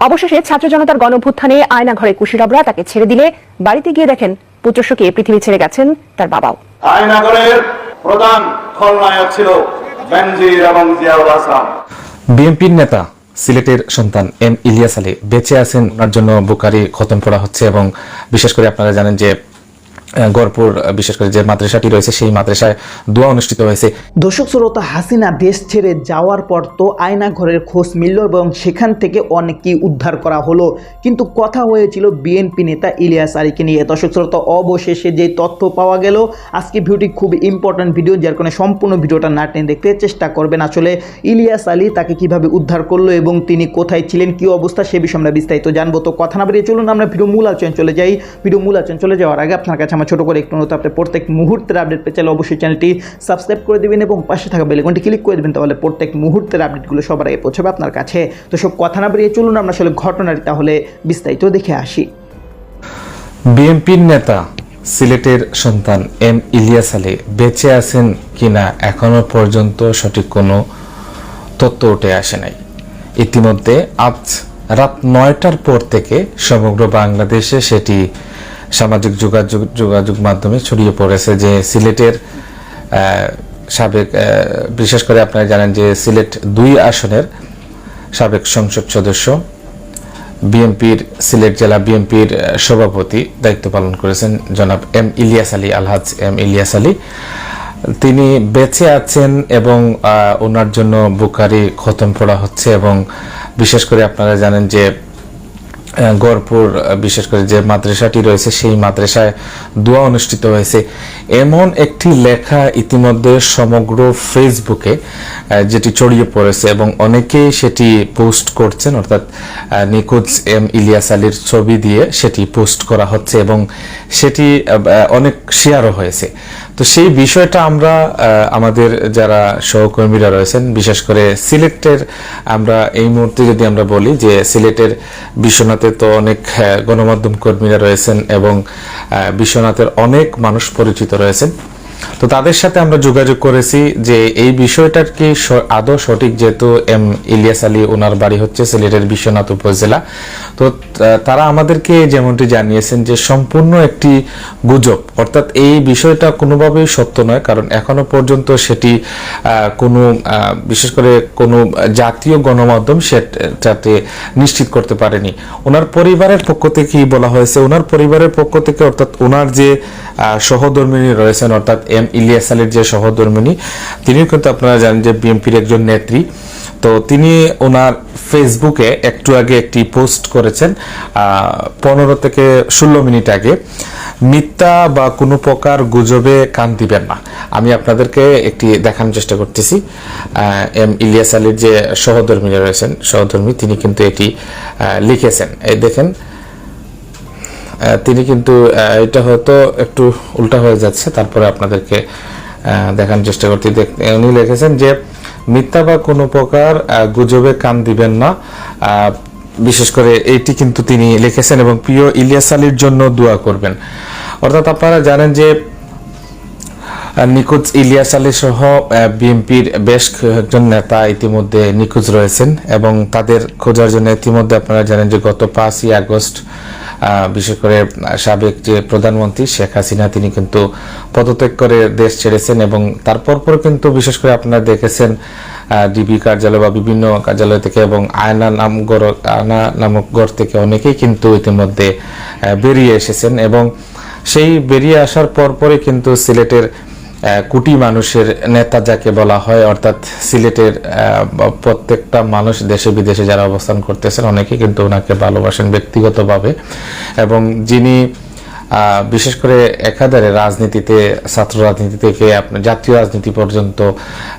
অবশেষে ছাত্র জনতার গণভ্যুত্থানে আয়না ঘরে কুশিরবরা তাকে ছেড়ে দিলে বাড়িতে গিয়ে দেখেন পুত্রশোকে পৃথিবী ছেড়ে গেছেন তার বাবাও। আয়নাগরের প্রধান খলনায়ক ছিল বেনজির এবং জিয়াউল হাসান বিএনপির নেতা সিলেটের সন্তান এম ইলিয়াস আলী বেঁচে আছেন ওনার জন্য বুকারি খতম করা হচ্ছে এবং বিশেষ করে আপনারা জানেন যে গড়পুর বিশেষ করে যে মাদ্রাসাটি রয়েছে, সেই মাদ্রাসায় দোয়া অনুষ্ঠিত হয়েছে। দর্শক শ্রোতা, হাসিনা দেশ ছেড়ে যাওয়ার পর তো আয়না ঘরের খোঁজ মিলল এবং সেখান থেকে অনেককেই উদ্ধার করা হলো। কিন্তু কথা হয়েছিল বিএনপি নেতা ইলিয়াস আলীকে নিয়ে। দর্শক শ্রোতা, অবশেষে যে তথ্য পাওয়া গেল, আজকে ভিডিওটি খুব ইম্পর্ট্যান্ট ভিডিও, যার কারণে সম্পূর্ণ ভিডিওটা না টেনে দেখতে চেষ্টা করবেন। আসলে ইলিয়াস আলী তাকে কীভাবে উদ্ধার করল এবং তিনি কোথায় ছিলেন, কি অবস্থা, সে বিষয়ে আমরা বিস্তারিত জানব। তো কথা না বেরিয়ে চলুন, আমরা ভিডিও মূল আলোচনা চলে যাই। ভিডিও মূল আলোচনা চলে যাওয়ার আগে আপনার কাছে আমার ছোট করে একটু অনুরোধ আপনি প্রত্যেক মুহূর্তের আপডেট পেয়ে চাইলে অবশ্যই চ্যানেলটি সাবস্ক্রাইব করে দেবেন এবং পাশে থাকা বেলেকনটি ক্লিক করে দেবেন, তাহলে প্রত্যেক মুহূর্তের আপডেটগুলো সবার আগে পৌঁছাবে আপনার কাছে। তো সব কথা না বেরিয়ে চলুন আমরা আসলে ঘটনাটি তাহলে বিস্তারিত দেখে আসি। বিএনপির নেতা, সিলেটের সন্তান এম ইলিয়াস আলী বেঁচে আছেন কিনা এখনও পর্যন্ত সঠিক কোনো তথ্য উঠে আসে নাই। ইতিমধ্যে আজ রাত নয়টার পর থেকে সমগ্র বাংলাদেশে সেটি সামাজিক যোগাযোগ যোগাযোগ মাধ্যমে ছড়িয়ে পড়েছে যে সিলেটের সাবেক বিশেষ করে আপনারা জানেন যে সিলেট দুই আসনের সাবেক সংসদ সদস্য, বিএনপির, সিলেট জেলা বিএনপির সভাপতি দায়িত্ব পালন করেছেন জনাব এম ইলিয়াস আলী আলহাজ এম ইলিয়াস আলী। তিনি বেঁচে আছেন এবং ওনার জন্য বুকারি খতম পড়া হচ্ছে এবং বিশেষ করে আপনারা জানেন যে গড়পুর বিশেষ করে যে মাদ্রাসাটি রয়েছে, সেই মাদ্রাসায় দোয়া অনুষ্ঠিত হয়েছে। এমন একটি লেখা ইতিমধ্যে সমগ্র ফেসবুকে যেটি ছড়িয়ে পড়েছে এবং অনেকেই সেটি পোস্ট করছেন, অর্থাৎ নিখোঁজ এম ইলিয়াস আলীর ছবি দিয়ে সেটি পোস্ট করা হচ্ছে এবং সেটি অনেক শেয়ারও হয়েছে। তো সেই বিষয়টা আমরা আমাদের যারা সহকর্মীরা রয়েছেন, বিশেষ করে সিলেটের, আমরা এই মুহূর্তে যদি আমরা বলি যে সিলেটের বিশ্বনাথে তো অনেক গণমাধ্যম কর্মীরা রয়েছেন এবং বিশ্বনাথের অনেক মানুষ পরিচিত রয়েছেন। তো তাদের সাথে আমরা যোগাযোগ করেছি যে এই বিষয়টার কি আদৌ সঠিক যেহেতু এম ইলিয়াস আলী ওনার বাড়ি হচ্ছে সিলেটের বিশ্বনাথ উপজেলা। তো তারা আমাদেরকে যেমনটি জানিয়েছেন যে সম্পূর্ণ একটি গুজব। অর্থাৎ এই বিষয়টা কোনোভাবেই সত্য নয়, কারণ এখনও পর্যন্ত সেটি কোনো বিশেষ করে কোনো জাতীয় গণমাধ্যম সেটাতে নিশ্চিত করতে পারেনি। ওনার পরিবারের পক্ষ থেকেই বলা হয়েছে, ওনার পরিবারের পক্ষ থেকে অর্থাৎ ওনার যে সহধর্মিনী রয়েছেন, অর্থাৎ এম ইলিয়াস আলীর যে সহধর্মিনী, তিনিও কিন্তু আপনারা জানেন যে বিএনপির একজন নেত্রী। তো তিনি ওনার ফেসবুকে একটু আগে একটি পোস্ট করেছেন পনেরো থেকে ষোলো মিনিট আগে, মিথ্যা বা কোনো প্রকার গুজবে কান দিবেন না। আমি আপনাদেরকে একটি দেখানোর চেষ্টা করতেছি। এম ইলিয়াস আলীর যে সহধর্মী রয়েছেন, সহধর্মী, তিনি কিন্তু এটি লিখেছেন। এই দেখেন তিনি কিন্তু এটা হয়তো একটু উল্টা হয়ে যাচ্ছে, তারপরে আপনাদেরকে দেখানোর চেষ্টা করতে উনি লিখেছেন যে, মিথ্যা বা কোনো প্রকার গুজবে কান দিবেন না। বিশেষ করে এইটি কিন্তু তিনি লিখেছেন এবং প্রিয় ইলিয়াস আলীর জন্য দোয়া করবেন। অর্থাৎ আপনারা জানেন যে নিখোঁজ ইলিয়াস আলী সহ বিএনপির বেশ কয়েকজন নেতা ইতিমধ্যে নিখোঁজ রয়েছেন এবং তাদের খোঁজার জন্য ইতিমধ্যে আপনারা জানেন যে গত পাঁচই আগস্ট বিশেষ করে সাবেক যে প্রধানমন্ত্রী শেখ হাসিনা, তিনি কিন্তু পদত্যাগ করে দেশ ছেড়েছেন এবং তারপর পর কিন্তু বিশেষ করে আপনারা দেখেছেন ডিবি কার্যালয় বা বিভিন্ন কার্যালয় থেকে এবং আয়না নাম গড়, আয়না নামক গড় থেকে অনেকেই কিন্তু ইতিমধ্যে বেরিয়ে এসেছেন এবং সেই বেরিয়ে আসার পর পরে কিন্তু সিলেটের কোটি মানুষের নেতা যাকে বলা হয়, অর্থাৎ সিলেটের প্রত্যেকটা মানুষ দেশে বিদেশে যারা অবস্থান করতেছেন, অনেকে কিন্তু ওনাকে ভালোবাসেন ব্যক্তিগতভাবে। এবং যিনি বিশেষ করে একাধারে রাজনীতিতে, ছাত্র রাজনীতি থেকে আপনার জাতীয় রাজনীতি পর্যন্ত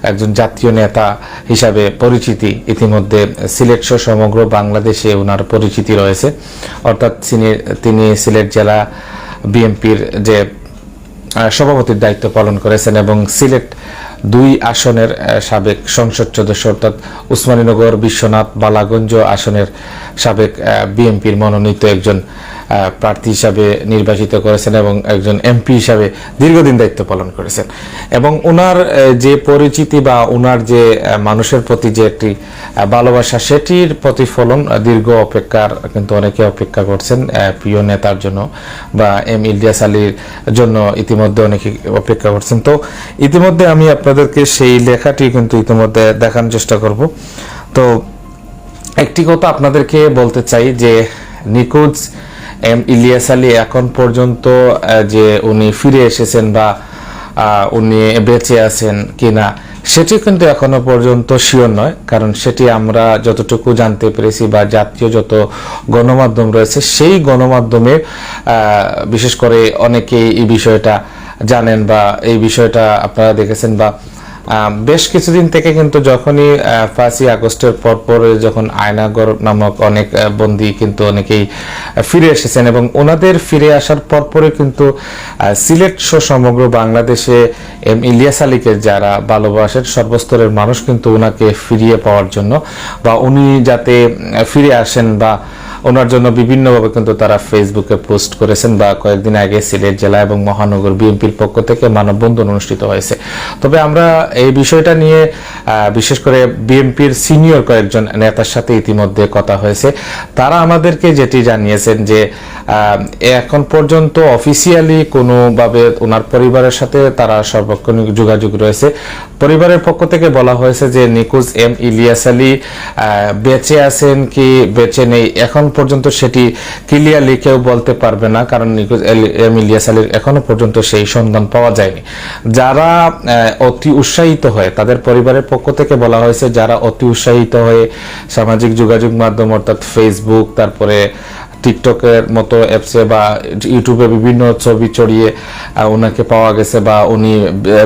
একজন জাতীয় নেতা হিসাবে পরিচিতি ইতিমধ্যে সিলেট সহ সমগ্র বাংলাদেশে ওনার পরিচিতি রয়েছে। অর্থাৎ তিনি সিলেট জেলা বিএনপির যে সভাপতির দায়িত্ব পালন করেছেন এবং সিলেট দুই আসনের সাবেক সংসদ সদস্য অর্থাৎ উসমানীনগর, বিশ্বনাথ, বালাগঞ্জ আসনের সাবেক বিএনপির মনোনীত একজন প্রার্থী হিসাবে নির্বাচিত করেছেন এবং একজন এমপি হিসাবে দীর্ঘদিন দায়িত্ব পালন করেছেন। এবং ওনার যে পরিচিতি বা ওনার যে মানুষের প্রতি যে একটি ভালোবাসা, সেটির প্রতিফলন দীর্ঘ অপেক্ষার, কিন্তু অনেকে অপেক্ষা করছেন প্রিয় নেতার জন্য বা এম ইলিয়াস আলীর জন্য ইতিমধ্যে অনেকে অপেক্ষা করছেন। তো ইতিমধ্যে আমি আপনাদেরকে সেই লেখাটি কিন্তু ইতিমধ্যে দেখানোর চেষ্টা করব। তো একটি কথা আপনাদেরকে বলতে চাই যে নিখোঁজ এম ইলিয়াস আলী এখন পর্যন্ত যে উনি ফিরে এসেছেন বা উনি বেঁচে আছেন কিনা, সেটি কিন্তু এখনও পর্যন্ত শিওর নয়। কারণ সেটি আমরা যতটুকু জানতে পেরেছি বা জাতীয় যত গণমাধ্যম রয়েছে, সেই গণমাধ্যমে বিশেষ করে অনেকেই এই বিষয়টা জানেন বা এই বিষয়টা আপনারা দেখেছেন বা বেশ কিছুদিন থেকে কিন্তু যখনই পাঁচই আগস্টের পর পর যখন আয়নাগর নামক অনেক বন্দি কিন্তু অনেকেই ফিরে এসেছেন এবং ওনাদের ফিরে আসার পরপরই কিন্তু সিলেট সহ সমগ্র বাংলাদেশে এম ইলিয়াস আলীকে যারা ভালোবাসেন, সর্বস্তরের মানুষ কিন্তু ওনাকে ফিরিয়ে পাওয়ার জন্য বা উনি যাতে ফিরে আসেন বা ওনার জন্য বিভিন্নভাবে কিন্তু তারা ফেসবুকে পোস্ট করেছেন বা কয়েকদিন আগে সিলেট জেলা এবং মহানগর বিএনপির পক্ষ থেকে মানববন্ধন অনুষ্ঠিত হয়েছে। তবে আমরা এই বিষয়টা নিয়ে বিশেষ করে বিএনপির সিনিয়র কয়েকজন নেতার সাথে ইতিমধ্যে কথা হয়েছে। তারা আমাদেরকে যেটি জানিয়েছেন যে এখন পর্যন্ত অফিসিয়ালি কোনোভাবে ওনার পরিবারের সাথে তারা সর্বক্ষণ যোগাযোগ রয়েছে। পরিবারের পক্ষ থেকে বলা হয়েছে যে, নিখোঁজ এম ইলিয়াস আলী বেঁচে আছেন কি বেঁচে নেই? এখন পর্যন্ত সেটি ক্লিয়ারলি কেউ বলতে পারবে না, কারণ এম ইলিয়াস আলীর এখনও পর্যন্ত সেই সন্ধান পাওয়া যায়নি। যারা অতি উৎসাহিত হয়ে, তাদের পরিবারের পক্ষ থেকে বলা হয়েছে, যারা অতি উৎসাহিত হয়ে সামাজিক যোগাযোগ মাধ্যম, অর্থাৎ ফেসবুক তারপরে টিকটকের মতো অ্যাপসে বা ইউটিউবে বিভিন্ন ছবি চড়িয়ে ওনাকে পাওয়া গেছে বা উনি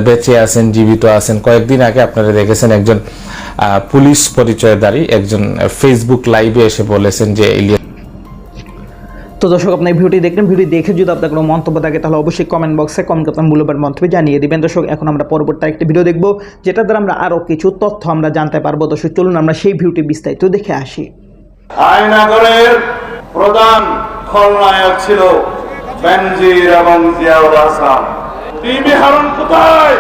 বেঁচে আছেন, জীবিত আছেন। কয়েকদিন আগে আপনারা দেখেছেন একজন পুলিশ পরিচয়ধারী একজন ফেসবুক লাইভে এসে বলেছেন যে ইলিয়াস তো দর্শক আপনি এই ভিডিওটি দেখলেন। ভিডিও দেখে যদি আপনার কোনো মন্তব্য থাকে তাহলে অবশ্যই কমেন্ট বক্সে কমেন্ট আপনার মূল্যবান মন্তব্য জানিয়ে দিবেন। দর্শক এখন আমরা পরবর্তী একটি ভিডিও দেখব যেটা দ্বারা আমরা আরও কিছু তথ্য আমরা জানতে পারব। দর্শক চলুন আমরা সেই ভিডিওটি বিস্তারিত দেখে আসি। আয়নাগরের প্রধান খলনায়ক ছিল বেনজির এবং জিয়াউল হাসান টিভি হারুন কোথায়?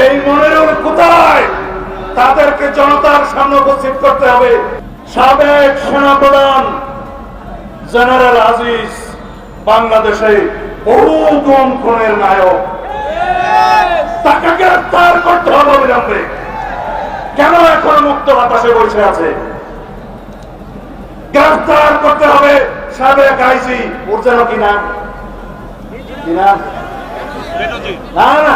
এই মনিরুল কোথায়? তাদেরকে জনতার সামনে উপস্থিত করতে হবে। সাবেক সেনাপ্রধান জেনারেল আজিজ বাংলাদেশে বহু গুম খুনের নায়ক। তাকে গ্রেফতার করতে হবে অবিলম্বে। কেন এখন মুক্ত বাতাসে বসে আছে? গ্রেফতার করতে হবে সাবেক আইসি ওর যেন কি নাম? না না।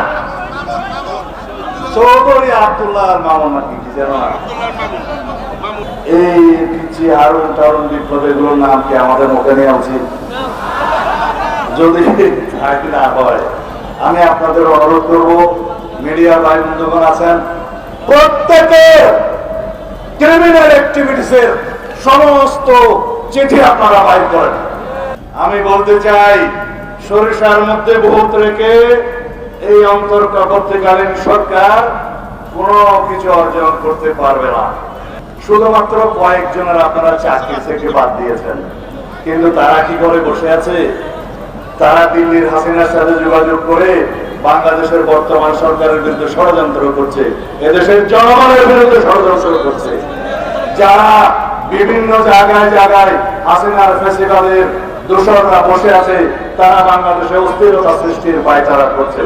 চৌধুরী আব্দুল্লাহ মামুন নাকি কি যেন? এই পিচ্ছি হারুন টারুন বিপ্লব এগুলোর নাম কি আমাদের মুখে নেওয়া উচিত? যদি তাই না হয় আমি আপনাদের অনুরোধ করব মিডিয়া ভাই বন্ধুগণ আছেন প্রত্যেকে ক্রিমিনাল অ্যাক্টিভিটিসের সমস্ত চিঠি আপনারা বাইর করেন। আমি বলতে চাই সরিষার মধ্যে বহুত রেখে এই অন্তর্বর্তীকালীন সরকার কোনো কিছু অর্জন করতে পারবে না। শুধুমাত্র কয়েকজনের আপনারা চাকরি থেকে বাদ দিয়েছেন। কিন্তু তারা কি করে বসে আছে? তারা দিল্লির হাসিনার সাথে যোগাযোগ করে বাংলাদেশের বর্তমান সরকারের বিরুদ্ধে ষড়যন্ত্র করছে, এদেশের জনগণের বিরুদ্ধে ষড়যন্ত্র করছে। যারা বিভিন্ন জায়গায় জায়গায় হাসিনার ফেসিবাদের দূষণরা বসে আছে, তারা বাংলাদেশে অস্থিরতা সৃষ্টির পায়চারা করছে।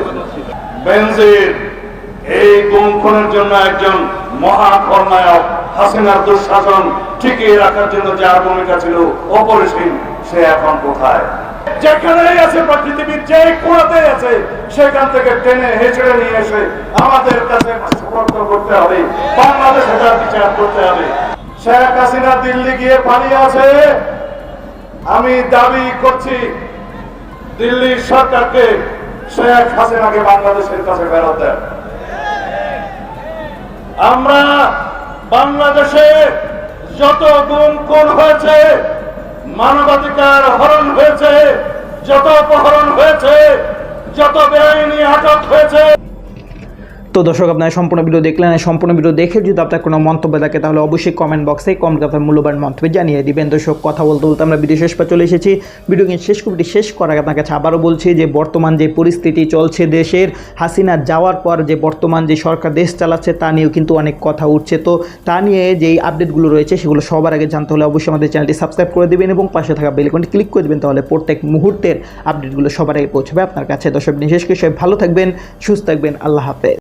বেনজির, এই গুম খুনের জন্য একজন মহা খলনায়ক, হাসিনার দুঃশাসন টিকিয়ে রাখার জন্য যার ভূমিকা ছিল অপরিসীম, সে এখন কোথায়? যেখানেই আছে বা পৃথিবীর যে কোণাতে আছে, সেখান থেকে টেনে হেঁচড়ে নিয়ে এসে আমাদের কাছে সুপর্দ করতে হবে, বাংলাদেশে তার বিচার করতে হবে। শেখ হাসিনা দিল্লি গিয়ে পালিয়ে আছে আমি দাবি করছি দিল্লির সরকারকে শেখ হাসিনাকে বাংলাদেশের কাছে ফেরত আমরা বাংলাদেশে যত গুম কোন হয়েছে, মানবাধিকার হরণ হয়েছে, যত অপহরণ হয়েছে, যত বেআইনি আটক হয়েছে তো দর্শক, আপনারা সম্পূর্ণ ভিডিও দেখলেন। সম্পূর্ণ ভিডিও দেখে যদি আপনার কোনো মন্তব্য থাকে, তাহলে অবশ্যই কমেন্ট বক্সে কমেন্ট আপনার মূল্যবান মন্তব্য জানিয়ে দিবেন। দর্শক, কথা বলতে বলতে আমরা ভিডিও শেষ পর চলে এসেছি। ভিডিও কিন্তু শেষ কমিটি শেষ করার আগে আপনার কাছে আবারও বলছি যে, বর্তমান যে পরিস্থিতি চলছে দেশের, হাসিনা যাওয়ার পর যে বর্তমান যে সরকার দেশ চালাচ্ছে, তা নিয়েও কিন্তু অনেক কথা উঠছে। তো তা নিয়ে যেই আপডেটগুলো রয়েছে, সেগুলো সবার আগে জানতে হলে অবশ্যই আমাদের চ্যানেলটি সাবস্ক্রাইব করে দেবেন এবং পাশে থাকা বেলিকনটি ক্লিক করে দেবেন, তাহলে প্রত্যেক মুহূর্তের আপডেটগুলো সবার আগে পৌঁছবে আপনার কাছে। দর্শক করে সবাই ভালো থাকবেন, সুস্থ থাকবেন, আল্লাহ হাফেজ।